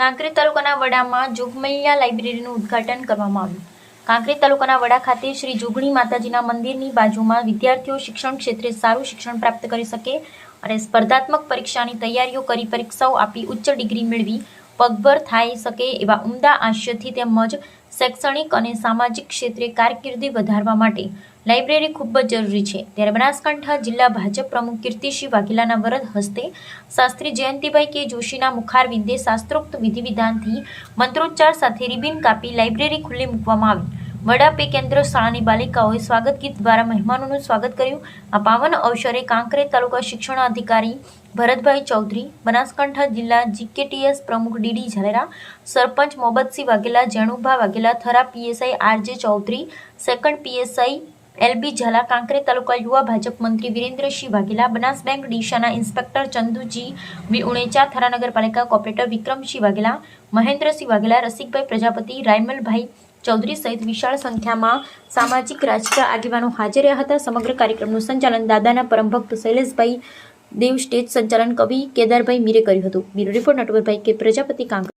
કાંકરેજ તાલુકાના વડામાં જોગમૈયા લાઇબ્રેરીનું ઉદ્ઘાટન કરવામાં આવ્યું. કાંકરી તાલુકાના વડા ખાતે શ્રી જોગણી માતાજીના મંદિરની બાજુમાં વિદ્યાર્થીઓ શિક્ષણ ક્ષેત્રે સારું શિક્ષણ પ્રાપ્ત કરી શકે અને સ્પર્ધાત્મક પરીક્ષાની તૈયારીઓ કરી પરીક્ષાઓ આપી ઉચ્ચ ડિગ્રી મેળવી પગભર થઈ શકે એવા ઉમદા આશયથી તેમજ શૈક્ષણિક અને સામાજિક ક્ષેત્રે કારકિર્દી વધારવા માટે લાઇબ્રેરી ખૂબ જ જરૂરી છે. ત્યારે બનાસકાંઠા જિલ્લા ભાજપ પ્રમુખ કીર્તિસિંહ વાઘેલાના વરદ હસ્તે શાસ્ત્રી જયંતિભાઈ કે જોશીના મુખારવિંદે શાસ્ત્રોક્ત વિધિ વિધાનથી મંત્રોચ્ચાર સાથે રિબિન કાપી લાઇબ્રેરી ખુલ્લી મૂકવામાં આવી. વડા પે કેન્દ્ર શાળાની બાલિકાઓએ સ્વાગત ગીત દ્વારા મહેમાનોનું સ્વાગત કર્યું. આ પાવન અવસરે કાંકરે તાલુકા શિક્ષણાધિકારી ભરતભાઈ ચૌધરી, બનાસકાંઠા જિલ્લા જીકેટીએસ પ્રમુખ DD Zalera, sarpanch Mobatsinh Vaghela, Jenubha Vaghela, Thara PSI RJ Chaudhary, second PSI LB Zala, Kankrej taluka યુવા ભાજપ મંત્રી વિરેન્દ્રસિંહ વાઘેલા, બનાસ બેંક ડીશાના ઇન્સ્પેક્ટર ચંદુજી વી ઉણેચા થરા નગરપાલિકા કોર્પોરેટર વિક્રમસિંહ વાઘેલા, મહેન્દ્રસિંહ વાઘેલા, રસિકભાઈ પ્રજાપતિ, રાયમલભાઈ ચૌધરી સહિત વિશાળ સંખ્યામાં સામાજિક રાજકીય આગેવાનો હાજર રહ્યા હતા. સમગ્ર કાર્યક્રમનું સંચાલન દાદાના પરમભક્ત શૈલેષભાઈ દેવ સ્ટેજ સંચાલન કવિ કેદારભાઈ મીરે કર્યું હતું. બ્યુરો રિપોર્ટ નટવરભાઈ કે પ્રજાપતિ કાંકરેજ